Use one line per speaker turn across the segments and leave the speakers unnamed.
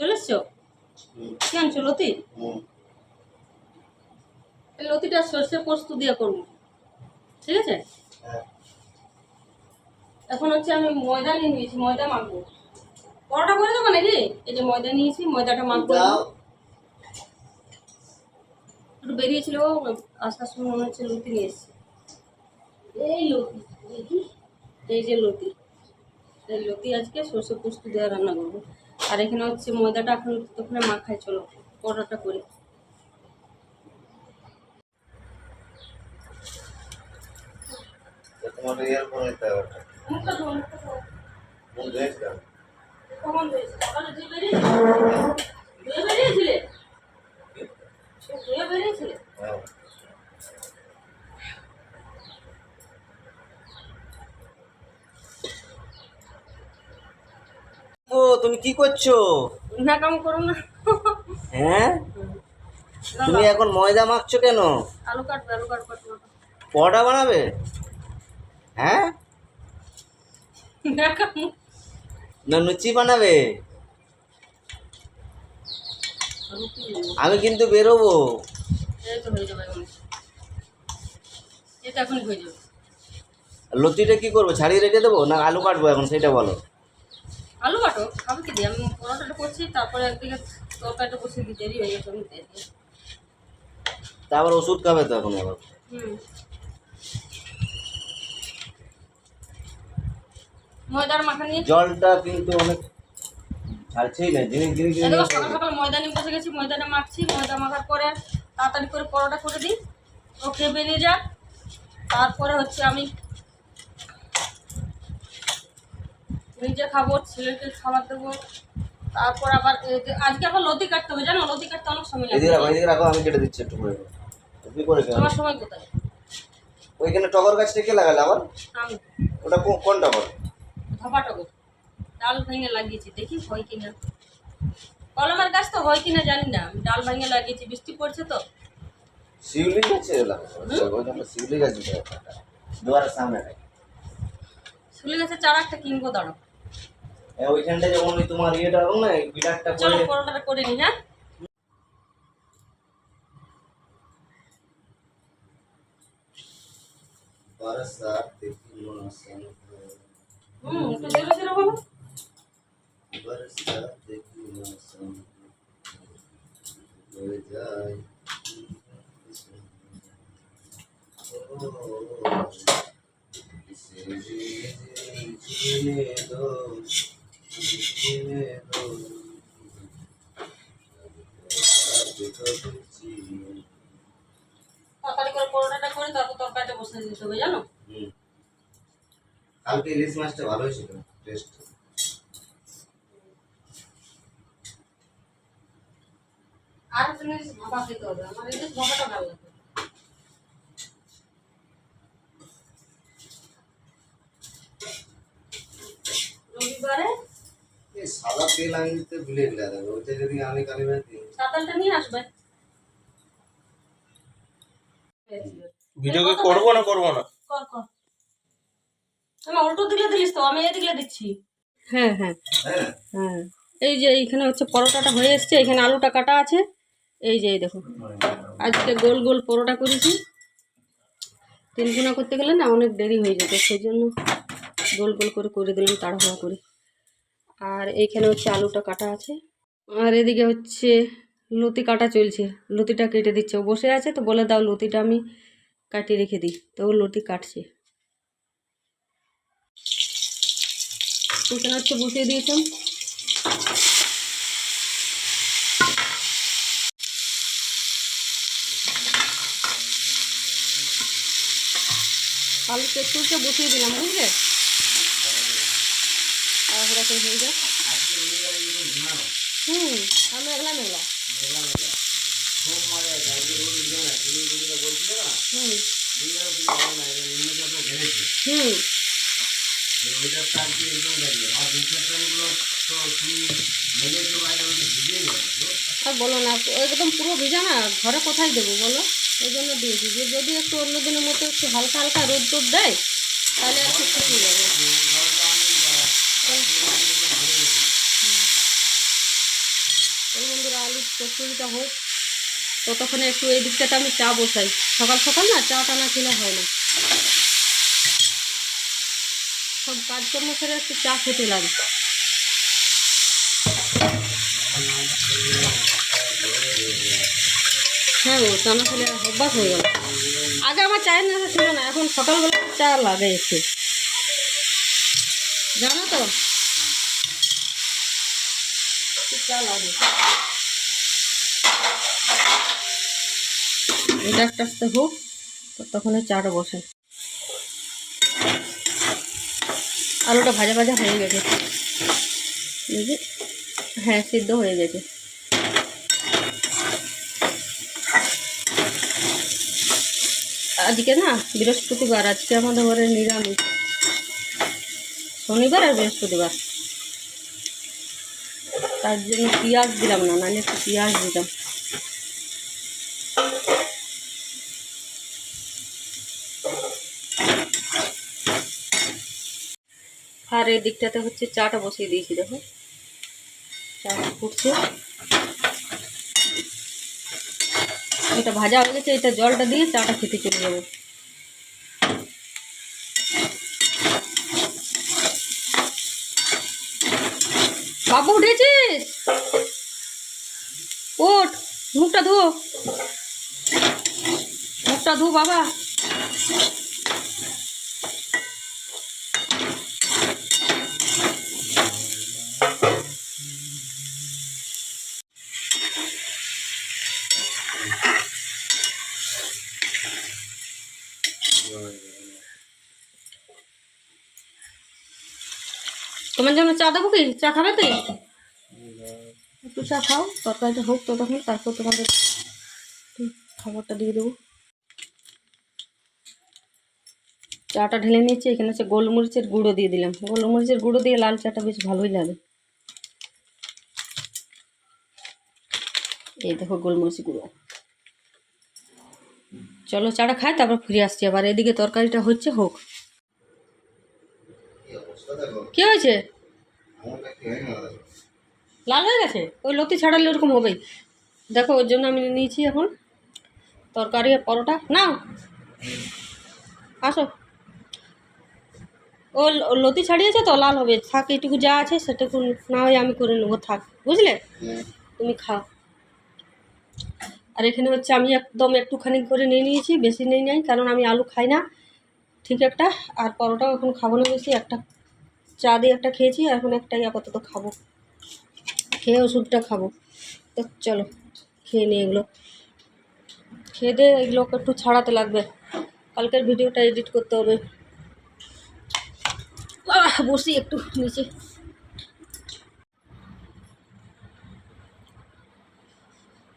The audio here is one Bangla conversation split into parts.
চলে এসছো কি আনছো লতি? লতিটা সর্ষে পোস্ত দিয়ে করব। ঠিক আছে? এখন হচ্ছে আমি ময়দা নিয়ে নিয়েছি ময়দা মাখবো। পরোটা করে দেবো নাকি? এই যে ময়দা নিয়েছি ময়দাটা মাখবো। একটু বেরিয়েছিল আসার সময় মনে হচ্ছে লতি নিয়ে এসেছি। এই লতি এই যে লতি। এই লতি আজকে সর্ষে পোস্ত দিয়ে রান্না করব। আর এখানে হচ্ছে ময়দাটা এখন তখন মাখায় চলো পরোটা করে
ফোন নিতে হবে
মুখটা ধোও, মুখটা ধোও।
ফোন দিয়েছিলাম
কখন ধুয়েছিলে? সকালে ধুয়ে বেরিয়েছিলে? ধুয়ে বেরিয়েছিলে? ধুয়ে বেরিয়েছিলে?
হ্যাঁ
ও তুমি কি করছ?
না কাম করো না।
হ্যাঁ? তুমি এখন ময়দা মাখছো কেন?
আলু কাটবে আলু কাটবে
পরোটা বানাবে? হ্যাঁ?
না
লুচি বানাবে? আমি কিন্তু বেরোবো। লতিটা কি করব ছাড়িয়ে রেখে দেবো না আলু কাটবো এখন সেটা বলো।
আলু কাটো আমি কি দিই আমি পরোটাটা করছি তারপরে একদিকে তরকারিটা বসে দিই দেরি হয়ে গেছে আমি দিয়ে দিই।
তারপর ওষুধ খাবে তো এখন আবার?
হুম। ময়দার মাখা নিয়ে
জলটা কিন্তু অনেক ছাড়ছেই না জিনিস জিনিস
সকাল সকাল ময়দা নিয়ে বসে গেছি ময়দাটা মাখছি ময়দা মাখার পরে তাড়াতাড়ি করে পরোটা করে দিই। ও খেয়ে বেরিয়ে যাক। তারপরে হচ্ছে আমি নিজে খাব ছেলেকে খাবার দেবো। তারপর আবার আজকে আবার লতি কাটতে হবে জানো? লতি কাটতে অনেক সময় লাগে।
এদিকে রাখো আমি কেটে দিচ্ছি একটু করে তুমি করে কেন
তোমার সময় কোথায়?
ওইখানে টগর গাছটা কে লাগালে আবার?
আমি।
ওটা কোন- কোন টগর?
ধপা টগর। ডাল ভেঙে লাগিয়েছি দেখি হয় কিনা। কলমের গাছ তো হয় কিনা জানি না। আমি ডাল ভেঙে লাগিয়েছি বৃষ্টি পড়ছে তো।
শিউলি গাছে লাগাবো। জন্য শিউলি গাছ দুয়ারের সামনে।
শুলে গাছের চারা একটা কিনবো দাঁড়ো
ওইখানটা যেমন ওই তোমার ইয়েটা হবে না বিরাটটা করে
পরোটাটা করে নি হ্যাঁ হুম একটু জোরে জোরে বলো
দেখি মৌসম হয়ে যায় ও
তরকারি করে পরোটাটা করে তারপর তরকারিটা বসতে দিতে হবে জানো?
কালকে ইলিশ মাছটা ভালো ছিল টেস্ট
আর তুমি ভাপা খেতে হবে আমার ইলিশ ভাপাটা ভালো
সাদা তেল আমি দিতে ভুলে গেলে দাদা ওইটা যদি আমি কালি ভাই দিই
সাঁতারটা নিয়ে আসবে।
ভিডিও কি করব না করব না?
কর কর। আমি উল্টো দিলিস তো আমি এদিকে দিচ্ছি। হ্যাঁ হ্যাঁ।
হ্যাঁ।
হ্যাঁ। এই যে এইখানে হচ্ছে পরোটাটা হয়ে এসছে এখানে আলুটা কাটা আছে। এই যে এই দেখো আজকে গোল গোল পরোটা করেছি। তিনগুনা করতে গেলে না অনেক দেরি হয়ে যেত সেই জন্য গোল গোল করে করে দিলাম তাড়াহুড়া করে। আর এইখানে হচ্ছে আলুটা কাটা আছে। আর এদিকে হচ্ছে লতি কাটা চলছে। লতিটা কেটে দিচ্ছে। ও বসে আছে তো বলে দাও লতিটা আমি কাটিয়ে রেখে দিই। তো ও লতি কাটছে। এখানে হচ্ছে বসিয়ে দিয়েছেন। আলু পেট্রোলটা বসিয়ে দিলাম, বুঝলে? করে হয়ে যাক। হুম আমি মেঘলা মেঘলা। আর বলো না, একদম পুরো ভিজা না, ঘরে কোথায় দেবো বলো? ওই জন্য দিয়েছি যে যদি একটু অন্য দিনের মতো একটু হালকা হালকা রোদ টোদ দেয়, তাহলে একটু শুকিয়ে যাবে চচ্চড়িটা হোক, ততক্ষণে একটু এই দিকটাতে আমি চা বসাই। সকাল সকাল না চা টানা খেলে হয় না। সব কাজকর্ম সেরে একটু চা খেতে লাগে হ্যাঁ গো, চা না খেলে অভ্যাস হয়ে গেল। আগে আমার চায়ের নেশা ছিল না, এখন সকালবেলা চা লাগে একটু। জানো তো? চা লাগে। এটা একটা আস্তে হোক তখন চাটা বসে। আলুটা ভাজা ভাজা হয়ে গেছে। বুঝলি হ্যাঁ সিদ্ধ হয়ে গেছে। আজকে না বৃহস্পতিবার, আজকে আমাদের ঘরে নিরামিষ। শনিবার আর বৃহস্পতিবার। তার জন্য পেঁয়াজ দিলাম না, নাহলে একটু পেঁয়াজ দিতাম। আর এই দিকটাতে হচ্ছে চাটা বসিয়ে দিয়েছি, দেখো। চাটা ফুটছে। এটা ভাজা হয়ে গেছে, এটা জলটা দিয়ে চাটা খেতে চলে যাব। বাবু, উঠেছিস? ওঠ, মুখটা ধো। মুখটা ধো, বাবা। তোমার জন্য চা দেবো কি? চা খাবে তুই একটু চা খাও, তরকারিটা হোক তো তখন, তারপর তোমাদের খাবারটা দিয়ে দেবো। চাটা ঢেলে নিয়েছি, এখানে হচ্ছে গোলমরিচের গুঁড়ো দিয়ে দিলাম। গোলমরিচের গুঁড়ো দিয়ে লাল চাটা বেশ ভালোই লাগে। এই দেখো গোলমরিচ গুঁড়ো। চলো চাটা খাই, তারপর ফিরে আসছি আবার। এদিকে তরকারিটা হচ্ছে, হোক।
কি
হয়েছে? লাল হয়ে গেছে? ওই লতি ছাড়ালে ওরকম হবেই। দেখো, ওর জন্য আমি নিয়েছি এখন তরকারি আর পরোটা। নাও। আসো। ও লতি ছাড়িয়েছে তো, লাল হবে। থাক এটুকু যা আছে সেটুকু না হয় আমি করে নেব। থাক, বুঝলে? তুমি খাও। আর এখানে হচ্ছে আমি একদম একটুখানি করে নিয়ে নিয়েছি, বেশি নিয়ে নাই, কারণ আমি আলু খাই না, ঠিক একটা। আর পরোটাও এখন খাব না বেশি, একটা চা দিয়ে একটা খেয়েছি এখন একটাই আপাতত খাব। খেয়ে ওষুধটা খাব। তো চলো খেয়ে নিই এগুলো। খেয়ে দিয়ে এগুলোকে একটু ছাড়াতে লাগবে। কালকের ভিডিওটা এডিট করতে হবে। বসি একটু নিচে।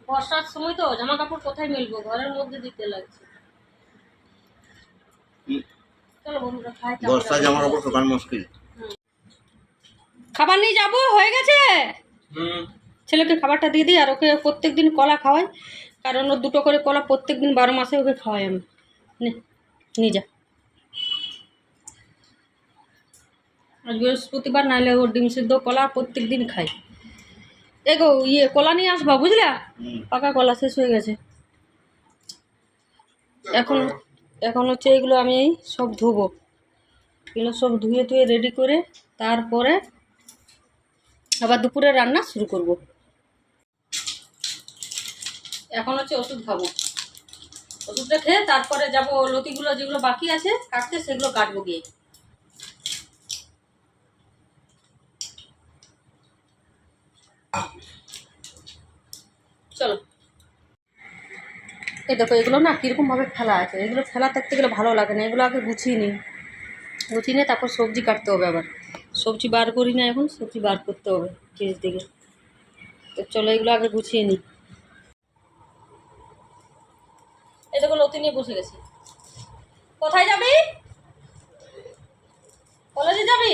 বর্ষার সময় তো জামা কাপড় কোথায় মিলবো? ঘরের মধ্যে দিতে লাগছে। চলো বন্ধুরা খাই
বর্ষা জামা কাপড় শুকান মুশকিল।
খাবার নিয়ে যাব হয়ে গেছে? ছেলেকে খাবারটা দিয়ে দিই আর ওকে প্রত্যেক দিন কলা খাওয়াই। কারণ ওর দুটো করে কলা প্রত্যেক দিন বারো মাসে ওকে খাওয়াই আমি। নে নিয়ে যা। আজ বৃহস্পতিবার নাহলে ওর ডিম সিদ্ধ কলা প্রত্যেক দিন খাই। এগো ইয়ে কলা নিয়ে আসবা বুঝলা? পাকা কলা শেষ হয়ে গেছে। এখন এখন হচ্ছে এগুলো আমি সব ধোবো। এগুলো সব ধুয়ে ধুয়ে রেডি করে তারপরে আবার দুপুরে রান্না শুরু করব। এখন হচ্ছে ওষুধ খাব। ওষুধটা খেয়ে তারপরে যাব লতিগুলো যেগুলো বাকি আছে কাটতে সেগুলো কাটবো গিয়ে। চলো। এই দেখো এগুলো না কীরকমভাবে ফেলা আছে। এগুলো ফেলা থাকতে গেলে ভালো লাগে না। এগুলো আগে গুছিয়ে নিই। গুছিয়ে নিয়ে তারপর সবজি কাটতে হবে আবার। সবজি বার করি না এখন, সবজি বার করতে হবে ফ্রিজ থেকে। তো চলো এগুলো আগে গুছিয়ে নিই। এই দেখো লতি নিয়ে বসে গেছি। কোথায় যাবি? কলেজে যাবি?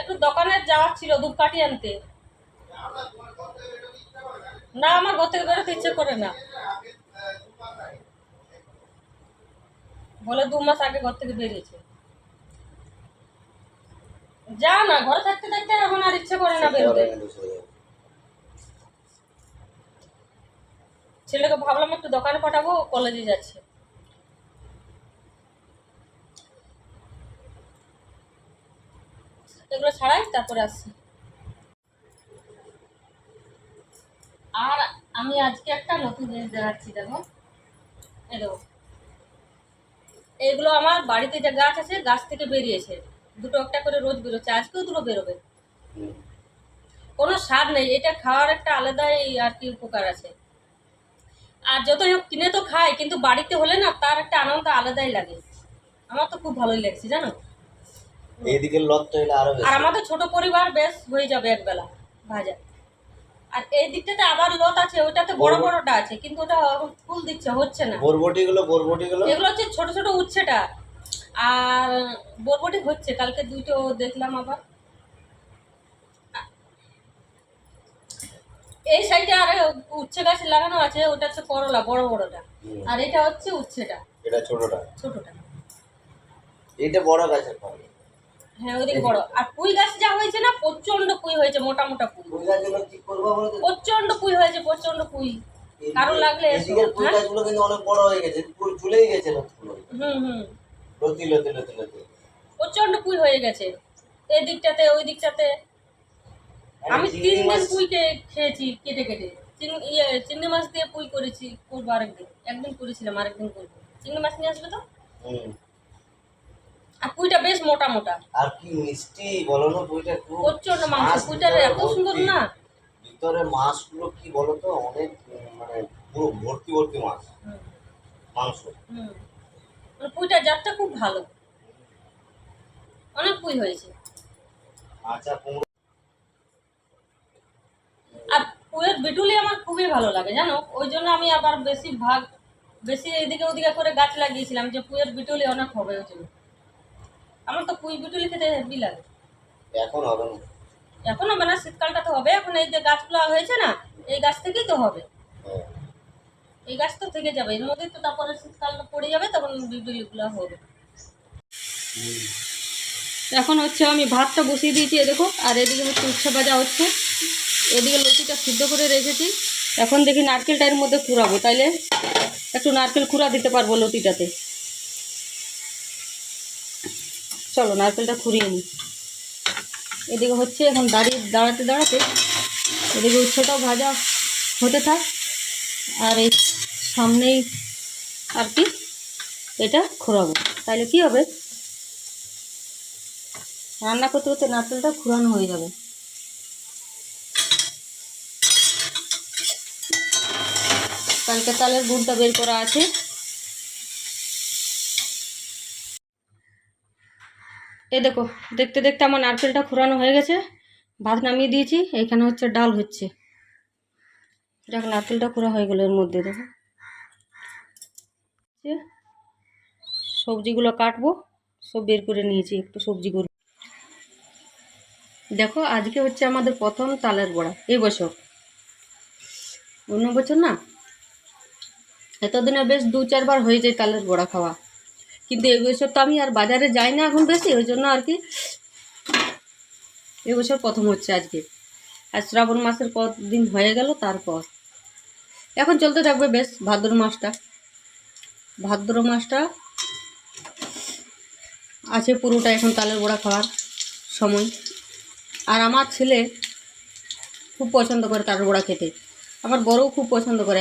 একটু দোকানে যাওয়ার ছিল ধূপকাঠি আনতে। না, আমার থেকে বেরোতে ইচ্ছে করে না। বলে দু মাস আগে ঘর থেকে বেরিয়েছে। যা না ঘরে থাকতে থাকতে এখন আর ইচ্ছে করে না বেরোতে। ছেলেকে ভাবলাম একটু দোকানে পাঠাবো কলেজে যাচ্ছে। এগুলো ছাড়াই তারপরে আসছি। আর আমি আজকে একটা নতুন জিনিস দেখাচ্ছি দেখো। এই দেখো। এগুলো আমার বাড়িতে যে গাছ আছে গাছ থেকে বেরিয়েছে। দুটো একটা করে রোজ বেরোচ্ছে আজকেও দুটো বেরোবে। কোনো স্বাদ নেই এটা খাওয়ার একটা আলাদাই আর কি উপকার আছে। আর হোক কিনে তো খাই কিন্তু বাড়িতে হলে না তার একটা আনন্দ আলাদাই লাগে। আমার তো খুব ভালোই লাগছে জানো?
এইদিকে আরও আর
আমাদের ছোট পরিবার বেশ হয়ে যাবে একবেলা ভাজা। আর এই দিকটাতে আবার লত আছে ওইটাতে বড়
বড়-
বড়টা আছে কিন্তু ওটা ফুল দিচ্ছে হচ্ছে না।
বরবটি গুলো বরবটি গুলো
এগুলো হচ্ছে ছোট ছোট উচ্ছেটা। আর বরবটি হচ্ছে কালকে দুটো দেখলাম আবার। এই সাইডে আর উচ্ছে গাছ লাগানো আছে ওটা হচ্ছে করলা বড় বড়টা। আর এটা হচ্ছে উচ্ছেটা।
এটা ছোটটা।
ছোটটা।
এইটা বড় ফল।
হ্যাঁ ওইদিকে বড়। আর পুঁই গাছ যা হয়েছে না প্রচণ্ড পুঁই হয়েছে মোটা মোটা পুঁই। প্রচণ্ড পুঁই হয়েছে প্রচণ্ড পুঁই। কারও লাগলে
ফুল
হ্যাঁ?
গাছগুলো কিন্তু অনেক বড় হয়ে গেছে ঝুলেই গেছে
হুম হুম।
লতি লতি লতি লতি।
প্রচণ্ড পুঁই হয়ে গেছে। এই দিকটাতে ওই দিকটাতে। আমি তিন দিন পুঁই খেয়েছি কেটে কেটে। ইয়ে চিংড়ি মাছ দিয়ে পুঁই করেছি করব আরেকদিন। একদিন করেছিলাম আরেকদিন করব। চিংড়ি মাছ নিয়ে আসবে তো? আর পুঁইটা বেশ মোটা মোটা।
আর কি মিষ্টি বলো না বইটা খুব
প্রচণ্ড মাংস।
মাছ
পুঁইটার এত সুন্দর না?
ভিতরে মাছগুলো কি বলো তো অনেক মানে পুরো ভর্তি ভর্তি মাছ। মাংস।
হুম। পুঁইটার জাতটা খুব ভালো। অনেক পুঁই হয়েছে।
আচ্ছা
আর পুঁয়ের বিটুলি আমার খুবই ভালো লাগে জানো? ওই জন্য আমি আবার বেশি ভাগ বেশি এদিকে ওদিকে করে গাছ লাগিয়েছিলাম যে পুঁয়ের বিটুলি অনেক হবে ওই জন্য। আমার তো পুঁই বিটুলি খেতে হেভি লাগে।
এখন হবে না।
এখন হবে না শীতকালটা তো হবে। এখন এই যে গাছগুলো হয়েছে না এই গাছ থেকেই তো হবে।
হ্যাঁ।
এই গাছ তো থেকে যাবে। এর মধ্যেই তো তারপরে শীতকালটা পড়ে যাবে, তখন বিটুলিগুলো হবে। এখন হচ্ছে আমি ভাতটা বসিয়ে দিয়েছি দেখো, আর এদিকে হচ্ছে উচ্ছে ভাজা হচ্ছে। এদিকে লতিটা সিদ্ধ করে রেখেছি। এখন দেখি নারকেলটা এর মধ্যে কুড়াবো, তাইলে একটু নারকেল কুড়া দিতে পারব লতিটাতে। চলো, নারকেলটা খুঁড়িয়ে নিই। এদিকে হচ্ছে এখন দাঁড়িয়ে দাঁড়াতে দাঁড়াতে এদিকে উচ্ছেটাও ভাজা হতে থাক। আর এই সামনেই আর কি এটা খোরাবো তাহলে কি হবে? রান্না করতে করতে নারকেলটা খুরানো হয়ে যাবে। কালকে তালের গুড়টা বের করা আছে। এ দেখো, দেখতে দেখতে আমার নারকেলটা খুরানো হয়ে গেছে। ভাত নামিয়ে দিয়েছি, এখানে হচ্ছে ডাল হচ্ছে। দেখো নারকেলটা খোরা হয়ে গেলো এর মধ্যে, দেখো। সবজিগুলো কাটবো, সব বের করে নিয়েছি, একটু সবজি দেখো, আজকে হচ্ছে আমাদের প্রথম তালের বড়া এই বছর। অন্য বছর না? এতদিনে বেশ দু, চারবার হয়ে যায় তালের বড়া খাওয়া। কিন্তু এই বছর তো আমি আর বাজারে যাই না এখন বেশি, ওই জন্য আর কি এবছর প্রথম হচ্ছে আজকে। আর শ্রাবণ মাসের কতদিন হয়ে গেল, তারপর। এখন চলতে থাকবে বেশ ভাদ্র মাসটা। ভাদ্র মাসটা আছে পুরোটা এখন তালের বড়া খাওয়ার সময়। আর আমার ছেলে খুব পছন্দ করে তালের বড়া খেতে। আমার বড়ও খুব পছন্দ করে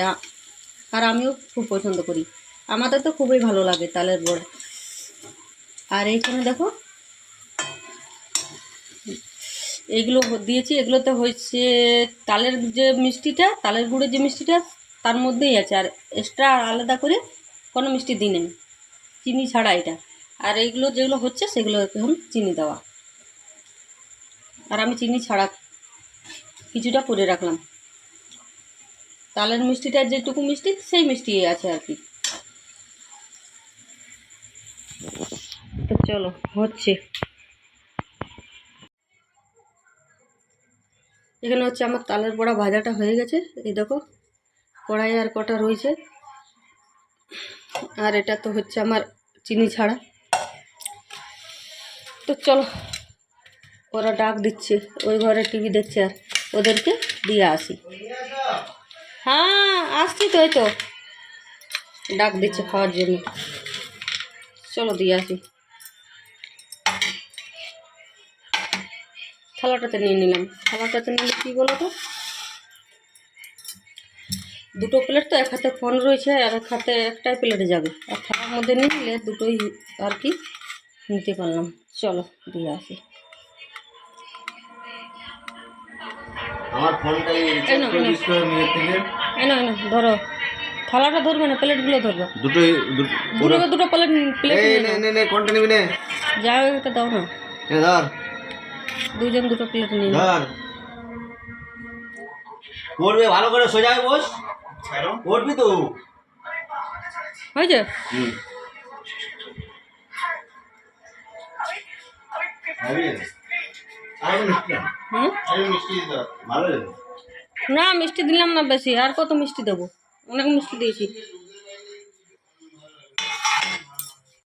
আর আমিও খুব পছন্দ করি। আমাদের তো খুবই ভালো লাগে তালের বড়া। আর এইখানে দেখো, এইগুলো দিয়েছি, এগুলোতে হয়েছে তালের যে মিষ্টিটা, তালের গুড়ের যে মিষ্টিটা তার মধ্যেই আছে। আর এক্সট্রা আলাদা করে কোনো মিষ্টি দিই নেই। চিনি ছাড়া এটা। আর এইগুলো যেগুলো হচ্ছে সেগুলো এখন চিনি দেওয়া। আর আমি চিনি ছাড়া কিছুটা করে রাখলাম। তালের মিষ্টিটার যেটুকু মিষ্টি, সেই মিষ্টি আছে আর কি। তো চলো, হচ্ছে। এখানে হচ্ছে আমার তালের বড়া ভাজাটা হয়ে গেছে। এই দেখো কড়াই আর কটা রয়েছে। আর এটা তো হচ্ছে আমার চিনি ছাড়া। তো চলো, ওরা ডাক দিচ্ছে, ওই ঘরে টিভি দেখছে আর ওদেরকে দিয়ে আসি। হ্যাঁ আসছি তো এই তো। ডাক দিচ্ছে খাওয়ার জন্য। চলো দিয়ে আসি। থালাটাতে নিয়ে নিলাম। থালাটাতে নিলে কী বলো তো? দুটো প্লেট তো এক হাতে ফোন রয়েছে আর এক হাতে একটাই প্লেটে যাবে। আর থালার মধ্যে নিয়ে নিলে দুটোই আর কি নিতে পারলাম। চলো দিয়ে আসি।
আমার
এনো এনো ধরো। থালাটা ধরবে না প্লেটগুলো ধরবে।
দুটোই
দুটো দুটো প্লেট প্লেট
নে
নাও।
নে নে কোনটা নিবি নে?
যা একটা দাও না।
এ ধর।
দুজন দুটো প্লেট নিয়ে
ধর। ভালো করে সোজা হয়ে পড়বি তো।
হয়েছে? না মিষ্টি দিলাম না বেশি। আর কত মিষ্টি দেবো? অনেক মিষ্টি দিয়েছি।